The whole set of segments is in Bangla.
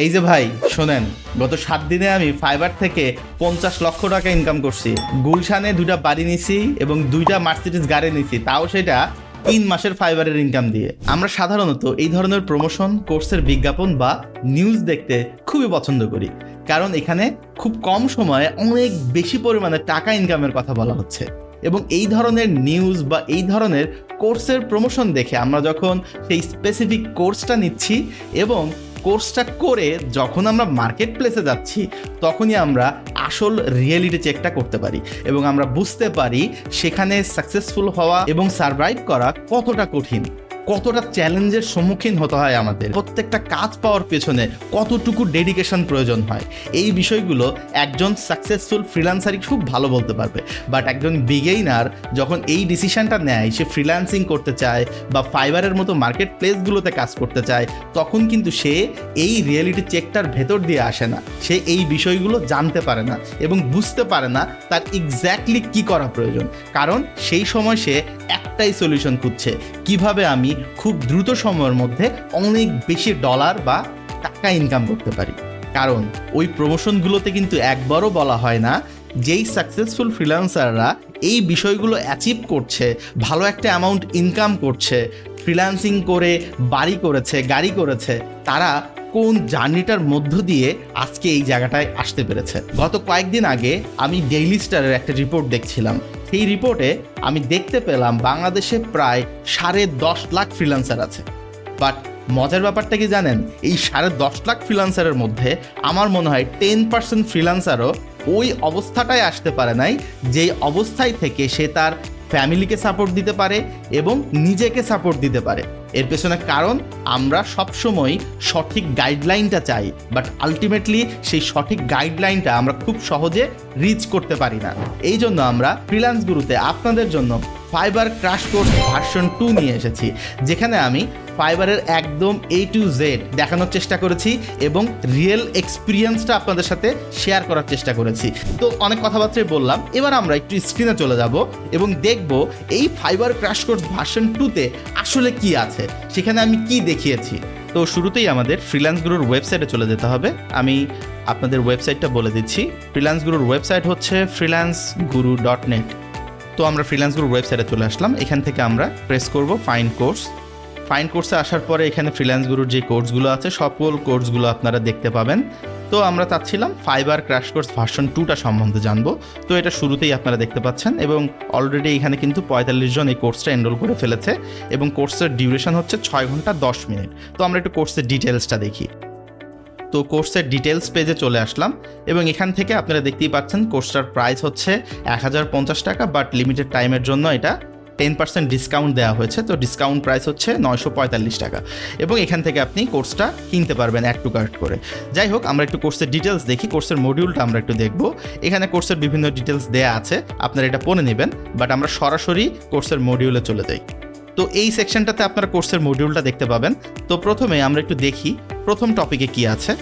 এই যে ভাই, শোনেন, গত সাত দিনে আমি ফাইবার থেকে পঞ্চাশ লক্ষ টাকা ইনকাম করছি। গুলশানে দুইটা বাড়ি নিছি এবং দুইটা মার্সিডিজ গাড়ি নিছি, তাও সেটা তিন মাসের ফাইবারের ইনকাম দিয়ে। আমরা সাধারণত এই ধরনের প্রমোশন কোর্সের বিজ্ঞাপন বা নিউজ দেখতে খুবই পছন্দ করি, কারণ এখানে খুব কম সময়ে অনেক বেশি পরিমাণে টাকা ইনকামের কথা বলা হচ্ছে। এবং এই ধরনের নিউজ বা এই ধরনের কোর্সের প্রমোশন দেখে আমরা যখন সেই স্পেসিফিক কোর্সটা নিচ্ছি এবং কোর্সটা করে যখন আমরা মার্কেট প্লেসে যাচ্ছি, তখনই আমরা আসল রিয়েলিটি চেকটা করতে পারি এবং আমরা বুঝতে পারি সেখানে সাকসেসফুল হওয়া এবং সার্ভাইভ করা কতটা কঠিন। কতটা চ্যালেঞ্জের সম্মুখীন হতে হয় আমাদের। প্রত্যেকটা কাজ পাওয়ার পেছনে কতটুকু ডেডিকেশন প্রয়োজন হয়। এই বিষয়গুলো একজন সাকসেসফুল ফ্রিল্যান্সারই খুব ভালো বলতে পারবে। বাট একজন বিগেইনার যখন এই ডিসিশনটা নেয়, সে ফ্রিল্যান্সিং করতে চায় বা ফাইবারের মতো মার্কেট প্লেসগুলোতে কাজ করতে চায়, তখন কিন্তু সে এই রিয়েলিটি চেকটার ভেতর দিয়ে আসে না। সে এই বিষয়গুলো জানতে পারে না এবং বুঝতে পারে না তার এক্স্যাক্টলি কি করা প্রয়োজন। কারণ সেই সময় সে একটাই সলিউশন খুঁজছে। কীভাবে আমি খুব দ্রুত সময়ের মধ্যে অনেক বেশি ডলার বা টাকা ইনকাম করতে পারি? কারণ ওই প্রমোশনগুলোতে কিন্তু একবারও বলা হয় না, যেই সাকসেসফুল ফ্রিল্যান্সাররা এই বিষয়গুলো অ্যাচিভ করছে, ভালো একটা অ্যামাউন্ট ইনকাম করছে ফ্রিল্যান্সিং করে, বাড়ি করেছে, গাড়ি করেছে, তারা কোন জার্নিটার মধ্য দিয়ে আজকে এই জায়গাটায় আসতে পেরেছে? গত কয়েকদিন আগে আমি ডেইলি স্টারের একটা রিপোর্ট দেখছিলাম। সেই রিপোর্টে আমি দেখতে পেলাম বাংলাদেশে প্রায় সাড়ে দশ লাখ ফ্রিল্যান্সার আছে। বাট মজার ব্যাপারটা কি জানেন? এই সাড়ে দশ লাখ ফ্রিলান্সারের মধ্যে আমার মনে হয় টেন পার্সেন্ট ফ্রিলান্সারও ওই অবস্থাটায় আসতে পারে নাই, যেই অবস্থায় থেকে সে তার ফ্যামিলিকে সাপোর্ট দিতে পারে এবং নিজেকে সাপোর্ট দিতে পারে। এর পেছনে কারণ, আমরা সবসময় সঠিক গাইডলাইনটা চাই বাট আলটিমেটলি সেই সঠিক গাইডলাইনটা আমরা খুব সহজে রিচ করতে পারি না। এই জন্য আমরা ফ্রিল্যান্স গুরুতে আপনাদের জন্য Fiverr crash course version two নিয়ে এসেছি, যেখানে আমি ফাইবারের একদম এ টু জেড দেখানোর চেষ্টা করেছি এবং রিয়েল এক্সপিরিয়েন্সটা আপনাদের সাথে শেয়ার করার চেষ্টা করেছি। তো অনেক কথাবার্তাই বললাম, এবার আমরা একটু স্ক্রিনে চলে যাব এবং দেখব এই ফাইবার ক্রাশ কোর্স ভার্সন টুতে আসলে কি আছে, সেখানে আমি কি দেখিয়েছি। তো শুরুতেই আমাদের ফ্রিল্যান্স গুরুর ওয়েবসাইটে চলে যেতে হবে। আমি আপনাদের ওয়েবসাইটটা বলে দিচ্ছি। ফ্রিল্যান্স গুরুর ওয়েবসাইট হচ্ছে ফ্রিল্যান্স গুরু ডট নেট তো আমরা ফ্রিল্যান্স গুরুর ওয়েবসাইটে চলে আসলাম। এখান থেকে আমরা প্রেস করব ফাইন কোর্স ফাইন কোর্সে আসার পরে এখানে ফ্রিল্যান্স গুরুর যে কোর্সগুলো আছে, সকল কোর্সগুলো আপনারা দেখতে পাবেন। তো আমরা চাচ্ছিলাম ফাইবার ক্র্যাশ কোর্স ভার্সন টুটা সম্বন্ধে জানব। তো এটা শুরুতেই আপনারা দেখতে পাচ্ছেন এবং অলরেডি এখানে কিন্তু পঁয়তাল্লিশ জন এই কোর্সটা এনরোল করে ফেলেছে এবং কোর্সের ডিউরেশন হচ্ছে ছয় ঘণ্টা দশ মিনিট। তো আমরা একটু কোর্সের ডিটেলসটা দেখি। তো কোর্সের ডিটেলস পেজে চলে আসলাম এবং এখান থেকে আপনারা দেখতেই পাচ্ছেন কোর্সটার প্রাইস হচ্ছে এক হাজার পঞ্চাশ টাকা বাট লিমিটেড টাইমের জন্য এটা টেন পার্সেন্ট ডিসকাউন্ট দেওয়া হয়েছে। তো ডিসকাউন্ট প্রাইস হচ্ছে নয়শো পঁয়তাল্লিশ টাকা। এবং এখান থেকে আপনি কোর্সটা কিনতে পারবেন অ্যাড টু কার্ট করে। যাই হোক, আমরা একটু কোর্সের ডিটেলস দেখি, কোর্সের মডিউলটা আমরা একটু দেখব। এখানে কোর্সের বিভিন্ন ডিটেলস দেওয়া আছে, আপনারা এটা পড়ে নেবেন বাট আমরা সরাসরি কোর্সের মডিউলে চলে যাই। তো এই সেকশনটাতে আপনারা কোর্সের মডিউলটা দেখতে পাবেন। তো প্রথমে আমরা একটু দেখি প্রথম টপিকে কি আছে?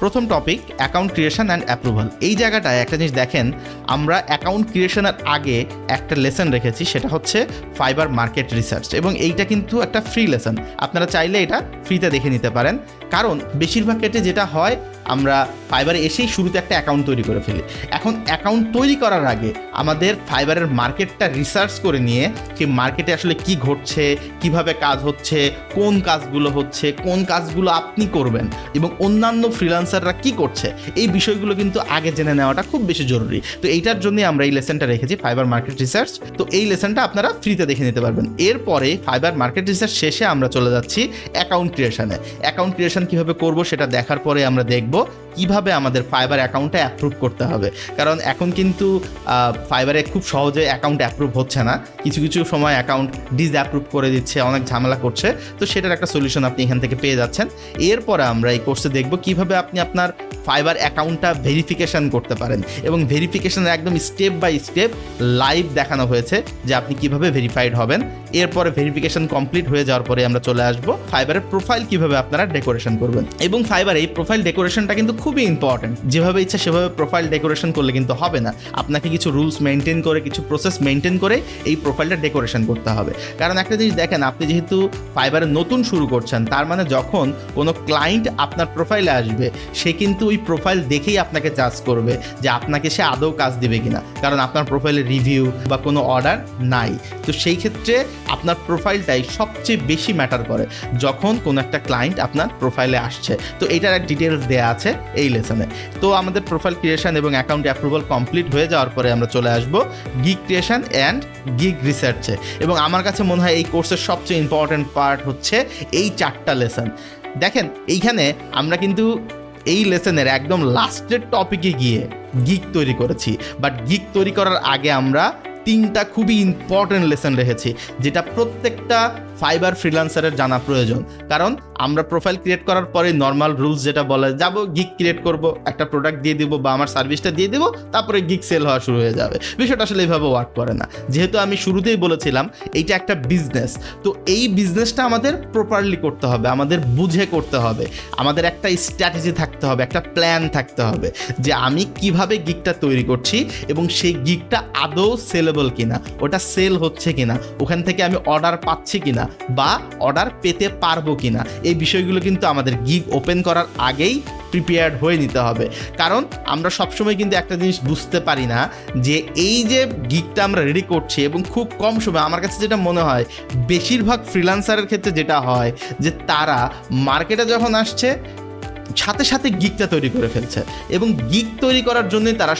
প্রথম topic account creation and approval এই জায়গাটায় একটা জিনিস দেখেন, আমরা অ্যাকাউন্ট ক্রিয়েশনের আগে একটা লেসন রেখেছি, সেটা হচ্ছে ফাইবার মার্কেট রিসার্চ এবং এইটা কিন্তু একটা ফ্রি লেসন আপনারা চাইলে এটা ফ্রিতে দেখে নিতে পারেন। কারণ, বেশিরভাগ ক্ষেত্রে যেটা হয়, আমরা ফাইবারে এসেই শুরুতে একটা অ্যাকাউন্ট তৈরি করে ফেলি। এখন অ্যাকাউন্ট তৈরি করার আগে আমাদের ফাইবারের মার্কেটটা রিসার্চ করে নিয়ে সেই মার্কেটে আসলে কি ঘটছে, কীভাবে কাজ হচ্ছে, কোন কাজগুলো হচ্ছে, কোন কাজগুলো আপনি করবেন এবং অন্যান্য ফ্রিল্যান্সাররা কি করছে, এই বিষয়গুলো কিন্তু আগে জেনে নেওয়াটা খুব বেশি জরুরি। তো এইটার জন্যই আমরা এই লেসনটা রেখেছি, ফাইবার মার্কেট রিসার্চ। তো এই লেসনটা আপনারা ফ্রিতে দেখে নিতে পারবেন। এরপরে ফাইবার মার্কেট রিসার্চ শেষে আমরা চলে যাচ্ছি অ্যাকাউন্ট ক্রিয়েশনে। অ্যাকাউন্ট ক্রিয়েশন কীভাবে করব সেটা দেখার পরে আমরা দেখব কীভাবে আমাদের ফাইবার অ্যাকাউন্টটা অ্যাপ্রুভ করতে হবে? কারণ এখন কিন্তু ফাইবারে খুব সহজে অ্যাকাউন্ট অ্যাপ্রুভ হচ্ছে না। কিছু কিছু সময় অ্যাকাউন্ট ডিস অ্যাপ্রুভ করে দিচ্ছে, অনেক ঝামেলা করছে। তো সেটার একটা সলিউশন আপনি এখান থেকে পেয়ে যাচ্ছেন। এরপরে আমরা এই কোর্সে দেখব কীভাবে আপনি আপনার ফাইবার অ্যাকাউন্টটা ভেরিফিকেশন করতে পারেন। এবং ভেরিফিকেশনের একদম স্টেপ বাই স্টেপ লাইভ দেখানো হয়েছে যে আপনি কীভাবে ভেরিফাইড হবেন। এরপরে ভেরিফিকেশন কমপ্লিট হয়ে যাওয়ার পরে আমরা চলে আসব ফাইবারের প্রোফাইল কীভাবে আপনারা ডেকোরেশন করবেন। এবং ফাইবার এই প্রোফাইল ডেকোরেশনটা কিন্তু খুবই ইম্পর্টেন্ট যেভাবে ইচ্ছা সেভাবে প্রোফাইল ডেকোরেশন করলে কিন্তু হবে না। আপনাকে কিছু রুলস মেনটেন করে, কিছু প্রসেস মেনটেন করে এই প্রোফাইলটা ডেকোরেশন করতে হবে। কারণ একটা জিনিস দেখেন, আপনি যেহেতু ফাইবারে নতুন শুরু করছেন, তার মানে যখন কোনো ক্লায়েন্ট আপনার প্রোফাইলে আসবে, সে কিন্তু ওই প্রোফাইল দেখেই আপনাকে জাজ করবে যে আপনাকে সে আদৌ কাজ দিবে কিনা। কারণ আপনার প্রোফাইলে রিভিউ বা কোনো অর্ডার নাই। তো সেই ক্ষেত্রে আপনার প্রোফাইলটাই সবচেয়ে বেশি ম্যাটার করে, যখন কোনো একটা ক্লায়েন্ট আপনার প্রোফাইলে আসছে। তো এটার ডিটেলস দেওয়া আছে, এই লেসনে তো আমাদের প্রোফাইল ক্রিয়েশন এবং অ্যাকাউন্ট অ্যাপ্রুভাল কমপ্লিট হয়ে যাওয়ার পরে আমরা চলে আসব গিগ ক্রিয়েশন অ্যান্ড গিগ রিসার্চে এবং আমার কাছে মনে হয় এই কোর্সের সবচেয়ে ইম্পর্ট্যান্ট পার্ট হচ্ছে এই চারটা লেসন দেখেন, এইখানে আমরা কিন্তু এই লেসনের একদম লাস্টের টপিকে গিয়ে গিগ তৈরি করেছি। বাট গিগ তৈরি করার আগে আমরা তিনটা খুবই ইম্পর্টেন্ট লেসন রেখেছি, যেটা প্রত্যেকটা ফাইবার ফ্রিলান্সারের জানা প্রয়োজন। কারণ আমরা প্রোফাইল ক্রিয়েট করার পরে নর্মাল রুলস যেটা বলে, যাব, গিগ ক্রিয়েট করব, একটা প্রোডাক্ট দিয়ে দিব বা আমার সার্ভিসটা দিয়ে দিব, তারপরে গিগ সেল হওয়া শুরু হয়ে যাবে। বিষয়টা আসলে এইভাবে ওয়ার্ক করে না। যেহেতু আমি শুরুতেই বলেছিলাম, এইটা একটা বিজনেস তো এই বিজনেসটা আমাদের প্রপারলি করতে হবে, আমাদের বুঝে করতে হবে। আমাদের একটা স্ট্র্যাটেজি থাকতে হবে, একটা প্ল্যান থাকতে হবে যে আমি কীভাবে গিগটা তৈরি করছি এবং সেই গিগটা আদৌ সেলেবল কিনা, ওটা সেল হচ্ছে কিনা, ওখান থেকে আমি অর্ডার পাচ্ছি কিনা বা অর্ডার পেতে পারব কিনা। এই বিষয়গুলো কিন্তু আমাদের গিগ ওপেন করার আগেই প্রিপেয়ার্ড হয়ে নিতে হবে। কারণ আমরা সবসময় কিন্তু একটা জিনিস বুঝতে পারি না যে এই যে গিগটা আমরা রেডি করছি এবং খুব কম সময়, আমার কাছে যেটা মনে হয়, বেশিরভাগ ফ্রিলান্সারের ক্ষেত্রে যেটা হয় যে তারা মার্কেটে যখন আসছে, সাথে সাথে গিকটা তৈরি করে ফেলছে। এবং গিক তৈরি করার জন্যই তারা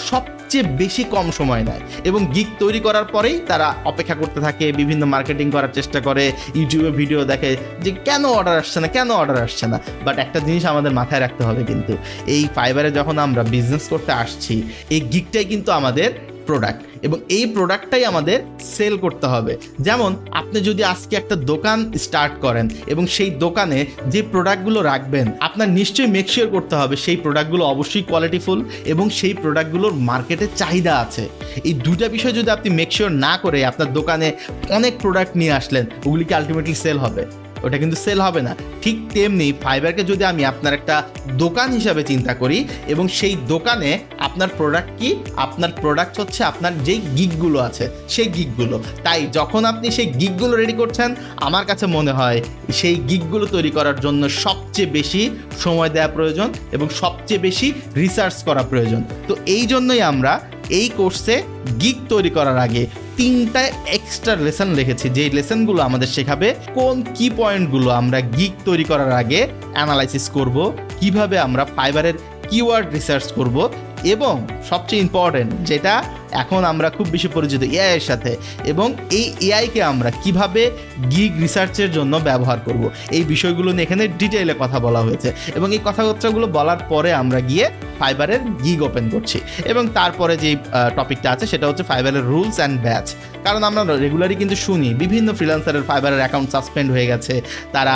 সবচেয়ে বেশি কম সময় নেয় এবং গিক তৈরি করার পরেই তারা অপেক্ষা করতে থাকে, বিভিন্ন মার্কেটিং করার চেষ্টা করে ইউটিউবে ভিডিও দেখে যে কেন অর্ডার আসছে না, কেন অর্ডার আসছে না। বাট একটা জিনিস আমাদের মাথায় রাখতে হবে কিন্তু, এই ফাইবারে যখন আমরা বিজনেস করতে আসছি, এই গিকটাই কিন্তু আমাদের প্রোডাক্ট এবং এই প্রোডাক্টটাই আমাদের সেল করতে হবে। যেমন, আপনি যদি আজকে একটা দোকান স্টার্ট করেন এবং সেই দোকানে যে প্রোডাক্টগুলো রাখবেন, আপনার নিশ্চয়ই মেকশিওর করতে হবে সেই প্রোডাক্টগুলো অবশ্যই কোয়ালিটিফুল এবং সেই প্রোডাক্টগুলোর মার্কেটে চাহিদা আছে। এই দুটা বিষয় যদি আপনি মেকশিওর না করে আপনার দোকানে অনেক প্রোডাক্ট নিয়ে আসলেন ওগুলিকে আলটিমেটলি সেল হবে? ওটা কিন্তু সেল হবে না। ঠিক তেমনি ফাইবারকে যদি আমি আপনার একটা দোকান হিসাবে চিন্তা করি এবং সেই দোকানে আপনার প্রোডাক্ট কি, আপনার প্রোডাক্ট হচ্ছে আপনার যেই গিকগুলো আছে, সেই গিকগুলো তাই যখন আপনি সেই গিকগুলো রেডি করছেন, আমার কাছে মনে হয় সেই গিকগুলো তৈরি করার জন্য সবচেয়ে বেশি সময় দেওয়া প্রয়োজন এবং সবচেয়ে বেশি রিসার্চ করা প্রয়োজন। তো এই জন্যই আমরা এই কোর্সে গিক তৈরি করার আগে তিনটা এক্সট্রা লেসন রেখেছি। যে লেসনগুলো আমাদের শেখাবে, কোন কি পয়েন্টগুলো আমরা গিক তৈরি করার আগে অ্যানালাইসিস করব, কীভাবে আমরা ফাইবারের কিওয়ার্ড রিসার্চ করব এবং সবচেয়ে ইম্পর্টেন্ট যেটা এখন আমরা খুব বেশি পরিচিত এআইয়ের সাথে এবং এই এআইকে আমরা কীভাবে গিগ রিসার্চের জন্য ব্যবহার করব। এই বিষয়গুলো নিয়ে এখানে ডিটেইলে কথা বলা হয়েছে এবং এই কথাবার্তাগুলো বলার পরে আমরা গিয়ে ফাইবারের গিগ ওপেন করছি। এবং তারপরে যে টপিকটা আছে, সেটা হচ্ছে ফাইবারের রুলস অ্যান্ড ব্যাচ কারণ আমরা রেগুলারই কিন্তু শুনি, বিভিন্ন ফ্রিল্যান্সারের ফাইবারের অ্যাকাউন্ট সাসপেন্ড হয়ে গেছে, তারা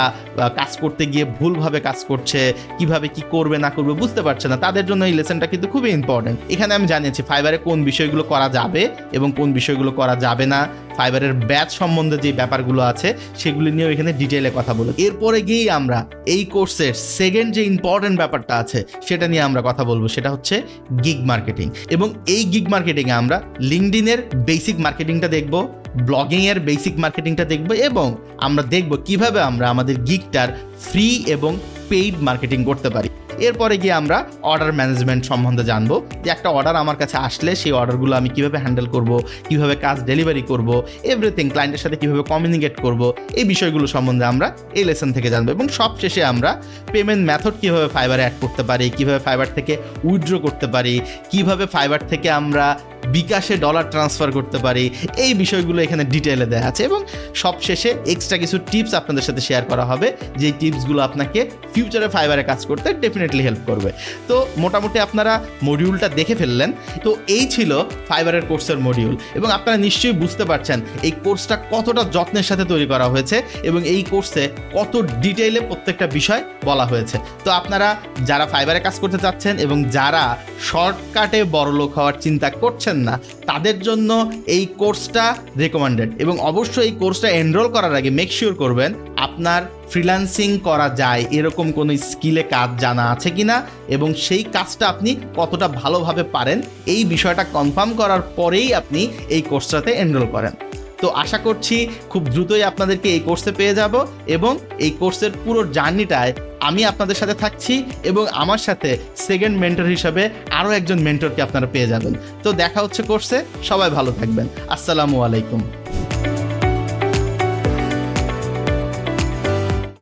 কাজ করতে গিয়ে ভুলভাবে কাজ করছে, কীভাবে কি করবে, না করবে, বুঝতে পারছে না। তাদের জন্য এই লেসনটা কিন্তু খুবই ইম্পর্টেন্ট এখানে আমি জানিয়েছি ফাইবারে কোন বিষয়গুলো করা যাবে এবং কোন বিষয়গুলো করা যাবে না ফাইবারের ব্যাচ সম্বন্ধে যে ব্যাপারগুলো আছে, সেগুলি নিয়েও এখানে ডিটেলে কথা বলি। এরপরে গিয়েই আমরা এই কোর্সের সেকেন্ড যে ইম্পর্টেন্ট ব্যাপারটা আছে, সেটা নিয়ে আমরা কথা বলব, সেটা হচ্ছে গিগ মার্কেটিং এবং এই গিগ মার্কেটিংয়ে আমরা লিঙ্কডিনের বেসিক মার্কেটিংটা দেখব ব্লগিংয়ের বেসিক মার্কেটিংটা দেখব, এবং আমরা দেখব কীভাবে আমরা আমাদের গিগটার ফ্রি এবং পেইড মার্কেটিং করতে পারি। এরপরে গিয়ে আমরা অর্ডার ম্যানেজমেন্ট সম্বন্ধে জানব যে একটা অর্ডার আমার কাছে আসলে সেই অর্ডারগুলো আমি কীভাবে হ্যান্ডেল করব, কীভাবে কাজ ডেলিভারি করব এভরিথিং ক্লায়েন্টের সাথে কীভাবে কমিউনিকেট করব, এই বিষয়গুলো সম্বন্ধে আমরা এই লেসন থেকে জানব এবং সবশেষে আমরা পেমেন্ট মেথড কীভাবে ফাইবারে অ্যাড করতে পারি, কীভাবে ফাইবার থেকে উইথড্র করতে পারি, কীভাবে ফাইবার থেকে আমরা বিকাশে ডলার ট্রান্সফার করতে পারি, এই বিষয়গুলো এখানে ডিটেলে দেওয়া আছে এবং সবশেষে এক্সট্রা কিছু টিপস আপনাদের সাথে শেয়ার করা হবে, যে টিপসগুলো আপনাকে ফিউচারে ফাইবারে কাজ করতে ডেফিনেটলি হেল্প করবে। তো মোটামুটি আপনারা মডিউলটা দেখে ফেললেন, তো এই ছিল ফাইবারের কোর্সের মডিউল এবং আপনারা নিশ্চয়ই বুঝতে পারছেন এই কোর্সটা কতটা যত্নের সাথে তৈরি করা হয়েছে এবং এই কোর্সে কত ডিটেইলে প্রত্যেকটা বিষয় বলা হয়েছে। তো আপনারা যারা ফাইবারে কাজ করতে চাচ্ছেন এবং যারা শর্টকাটে বড়লোক হওয়ার চিন্তা করছেন না, তাদের জন্য এই কোর্সটা রেকমেন্ডেড এবং অবশ্যই এই কোর্সটা এনরোল করার আগে মেক শিওর করবেন আপনার ফ্রিল্যান্সিং করা যায়, এরকম কোনো স্কিলে কাজ জানা আছে কি না এবং সেই কাজটা আপনি কতটা ভালোভাবে পারেন, এই বিষয়টা কনফার্ম করার পরেই আপনি এই কোর্সটাতে এনরোল করেন। তো আশা করছি খুব দ্রুতই আপনাদেরকে এই কোর্সে পেয়ে যাব এবং এই কোর্সের পুরো জার্নিটায় আমি আপনাদের সাথে থাকছি এবং আমার সাথে সেকেন্ড মেন্টর হিসাবে আরও একজন মেন্টরকে আপনারা পেয়ে যাবেন। তো দেখা হচ্ছে কোর্সে সবাই ভালো থাকবেন। আসসালামু আলাইকুম।